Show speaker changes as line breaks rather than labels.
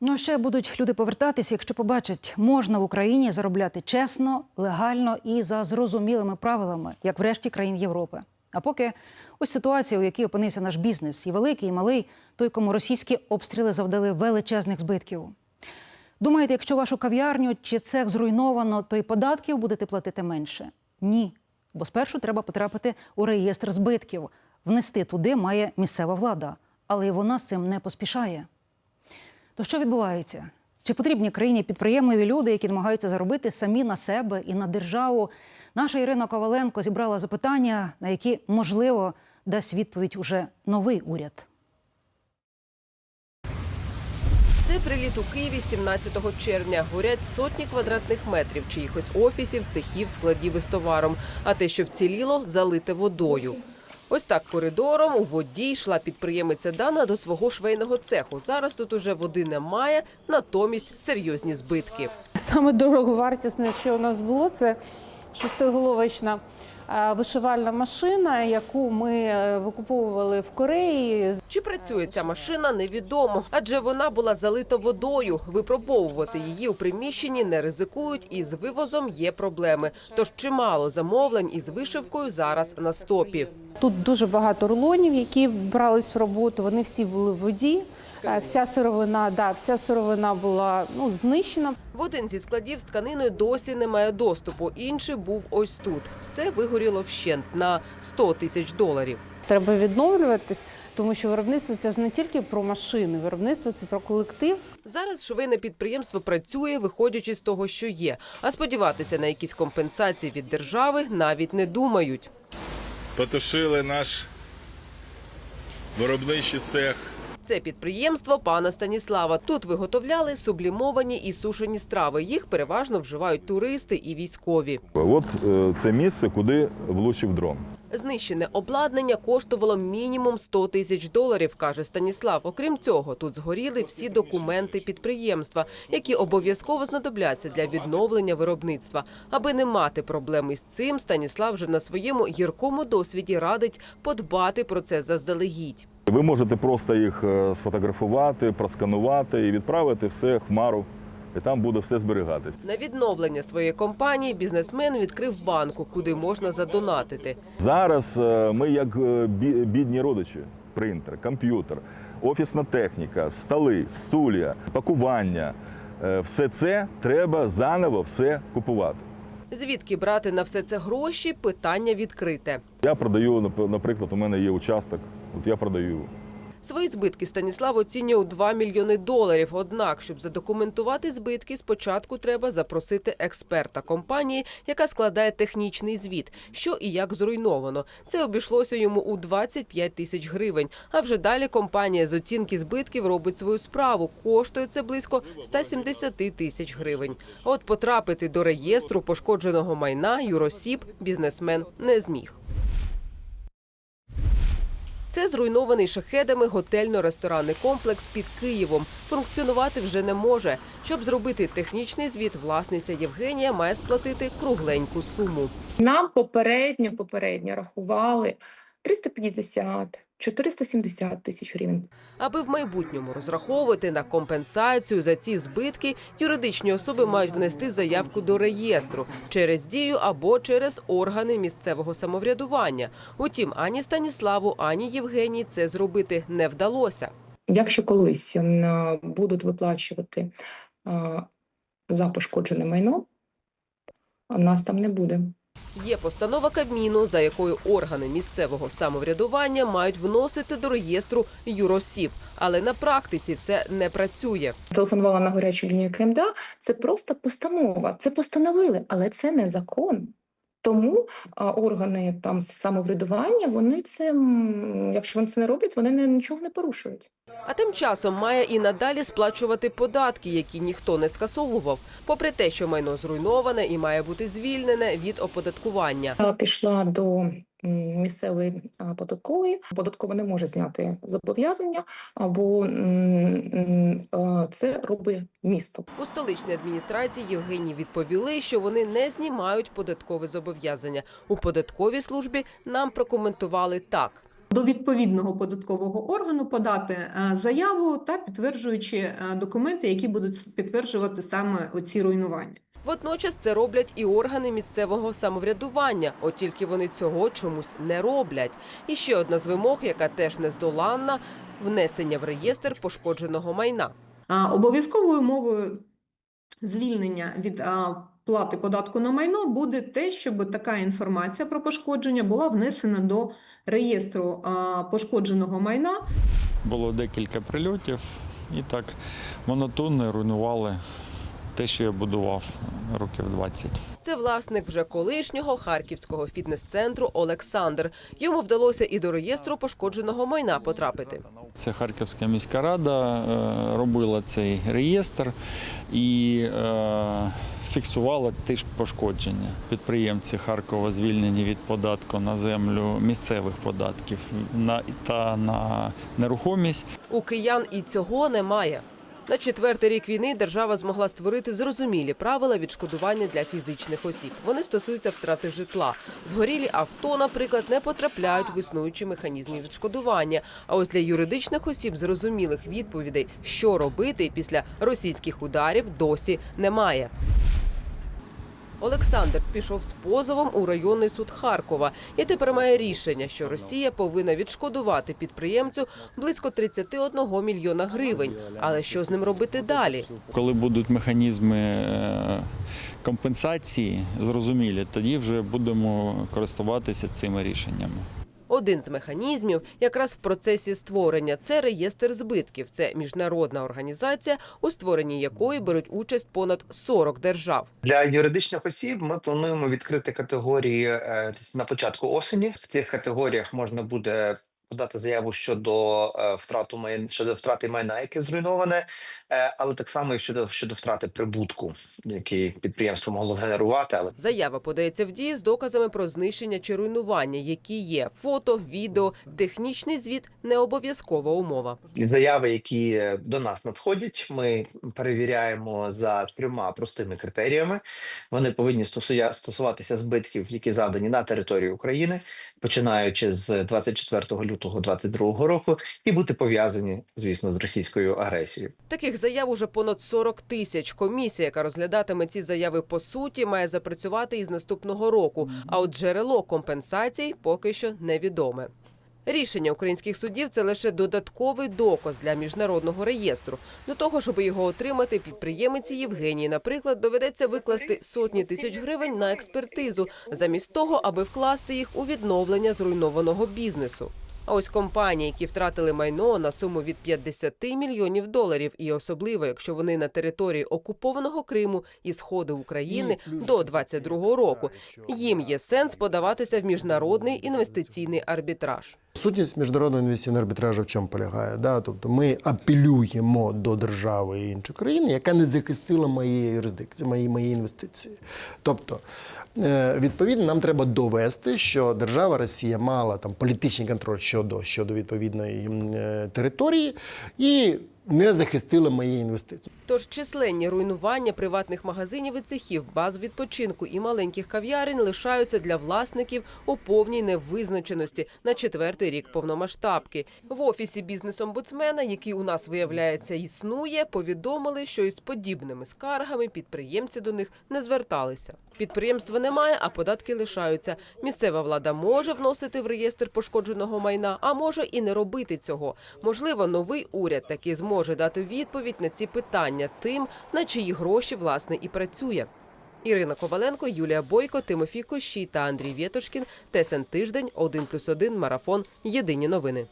Ну, ще будуть люди повертатися, якщо побачать, можна в Україні заробляти чесно, легально і за зрозумілими правилами, як в решті країн Європи. А поки ось ситуація, у якій опинився наш бізнес, і великий, і малий, той, кому російські обстріли завдали величезних збитків. Думаєте, якщо вашу кав'ярню чи цех зруйновано, то й податків будете платити менше? Ні. Бо спершу треба потрапити у реєстр збитків. Внести туди має місцева влада, але і вона з цим не поспішає. То що відбувається? Чи потрібні країні підприємливі люди, які намагаються заробити самі на себе і на державу? Наша Ірина Коваленко зібрала запитання, на які можливо дасть відповідь уже новий уряд.
Це приліт у Києві 17 червня. Горять сотні квадратних метрів чиїхось офісів, цехів, складів із товаром. А те, що вціліло, залите водою. Ось так коридором у воді йшла підприємиця Дана до свого швейного цеху. Зараз тут уже води немає, натомість серйозні збитки.
Саме дороговартісне, що у нас було, це шестиголовочна е, вишивальна машина, яку ми е, викуповували в Кореї.
Чи працює ця машина, невідомо, адже вона була залита водою. Випробовувати її у приміщенні не ризикують, і з вивозом є проблеми. Тож чимало замовлень із вишивкою зараз на стопі.
Тут дуже багато рулонів, які брались в роботу. Вони всі були в воді. Е, Вся сировина, да, вся сировина була ну, знищена.
В один зі складів з тканиною досі немає доступу. Інший був ось тут. Все вигоріло вщент на 100 тисяч доларів.
Треба відновлюватись, тому що виробництво це ж не тільки про машини, виробництво це про колектив.
Зараз швейне підприємство працює, виходячи з того, що є. А сподіватися на якісь компенсації від держави навіть не думають.
потушили наш виробничий цех.
Це підприємство пана Станіслава. Тут виготовляли сублімовані і сушені страви. Їх переважно вживають туристи і військові.
От е, це місце, куди влучив дрон.
Знищене обладнання коштувало мінімум 100 тисяч доларів, каже Станіслав. Окрім цього, тут згоріли всі документи підприємства, які обов'язково знадобляться для відновлення виробництва. Аби не мати проблеми з цим, Станіслав вже на своєму гіркому досвіді радить подбати про це заздалегідь.
Ви можете просто їх е, сфотографувати, просканувати і відправити все хмару, і там буде все зберігатись.
На відновлення своєї компанії бізнесмен відкрив банку, куди можна задонатити.
Зараз е, ми як е, бідні родичі: принтер, комп'ютер, офісна техніка, столи, стулья, пакування. Все це треба заново все купувати.
Звідки брати на все це гроші? Питання відкрите.
Я продаю, наприклад, у мене є участок, от я продаю.
Свої збитки Станіслав оцінює у 2 мільйони доларів. Однак, щоб задокументувати збитки, спочатку треба запросити експерта компанії, яка складає технічний звіт, що і як зруйновано. Це обійшлося йому у 25 тисяч гривень. А вже далі компанія з оцінки збитків робить свою справу. Коштує це близько 170 тисяч гривень. От потрапити до реєстру пошкодженого майна юросіб бізнесмен не зміг. Це зруйнований шахедами готельно-ресторанний комплекс під Києвом. Функціонувати вже не може. Щоб зробити технічний звіт, власниця Євгенія має сплатити кругленьку суму.
Нам попередньо попередньо рахували 350 470 тисяч гривень.
Аби в майбутньому розраховувати на компенсацію за ці збитки, юридичні особи мають внести заявку до реєстру через дію або через органи місцевого самоврядування. Утім, ані Станіславу, ані Євгенії це зробити не вдалося.
Якщо колись будуть виплачувати е, за пошкоджене майно, нас там не буде.
Є постанова Кабміну, за якою органи місцевого самоврядування мають вносити до реєстру юросіб, але на практиці це не працює.
Телефонувала на гарячу лінію КМДА. Це просто постанова. Це постановили, але це не закон. Тому органи там самоврядування, вони це, якщо вони це не роблять, вони не, нічого не порушують.
А тим часом має і надалі сплачувати податки, які ніхто не скасовував, попри те, що майно зруйноване і має бути звільнене від оподаткування.
Я пішла до м, місцевої а. Податкова не може зняти зобов'язання, або це робить місто.
У столичній адміністрації Євгенії відповіли, що вони не знімають податкове зобов'язання. У податковій службі нам прокоментували так.
до відповідного податкового органу подати е, заяву та підтверджуючи е, документи, які будуть підтверджувати саме оці руйнування.
Водночас це роблять і органи місцевого самоврядування, от тільки вони цього чомусь не роблять. І ще одна з вимог, яка теж нездоланна – внесення в реєстр пошкодженого майна.
Обов'язковою умовою звільнення від плати податку на майно буде те, щоб така інформація про пошкодження була внесена до реєстру пошкодженого майна
Було декілька прильотів і так монотонно руйнували те, що я будував років 20.
Це власник вже колишнього харківського фітнес-центру Олександр. Йому вдалося і до реєстру пошкодженого майна потрапити.
Це Харківська міська рада е, робила цей реєстр і е, фіксувала ті ж пошкодження. Підприємці Харкова звільнені від податку на землю місцевих податків та на нерухомість.
У киян і цього немає. На четвертий рік війни держава змогла створити зрозумілі правила відшкодування для фізичних осіб. Вони стосуються втрати житла. Згорілі авто, наприклад, не потрапляють в існуючі механізми відшкодування. А ось для юридичних осіб зрозумілих відповідей, що робити після російських ударів, досі немає. Олександр пішов з позовом у районний суд Харкова і тепер має рішення, що Росія повинна відшкодувати підприємцю близько 31 мільйона гривень. Але що з ним робити далі?
Коли будуть механізми е, компенсації зрозумілі, тоді вже будемо користуватися цими рішеннями.
Один з механізмів якраз в процесі створення це реєстр збитків. Це міжнародна організація, у створенні якої беруть участь понад 40 держав.
Для юридичних осіб ми плануємо відкрити категорії е, на початку осені. В цих категоріях можна буде подати заяву щодо е, втрату май... щодо втрати майна, яке зруйноване, е, але так само і щодо щодо втрати прибутку, який підприємство могло згенерувати. Але
Заява подається в дії з доказами про знищення чи руйнування, які є фото, відео, технічний звіт не обов'язкова умова.
Заяви, які е, до нас надходять, ми перевіряємо за трьома простими критеріями. Вони повинні стосуватися збитків, які завдані на території України, починаючи з 24 лютого 2022 року, і бути пов'язані, звісно, з російською агресією.
Таких заяв уже понад 40 тисяч. Комісія, яка розглядатиме ці заяви по суті, має запрацювати із наступного року. А от джерело компенсацій поки що невідоме. Рішення українських судів це лише додатковий доказ для міжнародного реєстру. До того, щоб його отримати, підприємиці Євгенії, наприклад, доведеться викласти сотні тисяч гривень на експертизу, замість того, аби вкласти їх у відновлення зруйнованого бізнесу. А ось компанії, які втратили майно на суму від 50 мільйонів доларів, і особливо, якщо вони на території окупованого Криму і сходу України до 22-го року, їм є сенс подаватися в міжнародний інвестиційний арбітраж.
Сутність міжнародного інвестиційного арбітражу в чому полягає? Да? Тобто ми апелюємо до держави і іншої країни, яка не захистила моєї юрисдикції, мої, мої інвестиції. Тобто, відповідно, нам треба довести, що держава Росія мала там політичний контроль щодо, щодо відповідної е, території і не захистила мої інвестиції.
Тож численні руйнування приватних магазинів і цехів, баз відпочинку і маленьких кав'ярень лишаються для власників у повній невизначеності на четвертий рік повномасштабки. В офісі бізнес-омбудсмена, який у нас виявляється існує, повідомили, що із подібними скаргами підприємці до них не зверталися. Підприємства немає, а податки лишаються. Місцева влада може вносити в реєстр пошкодженого майна, а може і не робити цього. Можливо, новий уряд таки зможе дати відповідь на ці питання тим, на чиї гроші власне і працює. Ірина Коваленко, Юлія Бойко, Тимофій Кощій та Андрій Вєтошкін. ТСН Тиждень, 1+,1, Марафон. Єдині новини.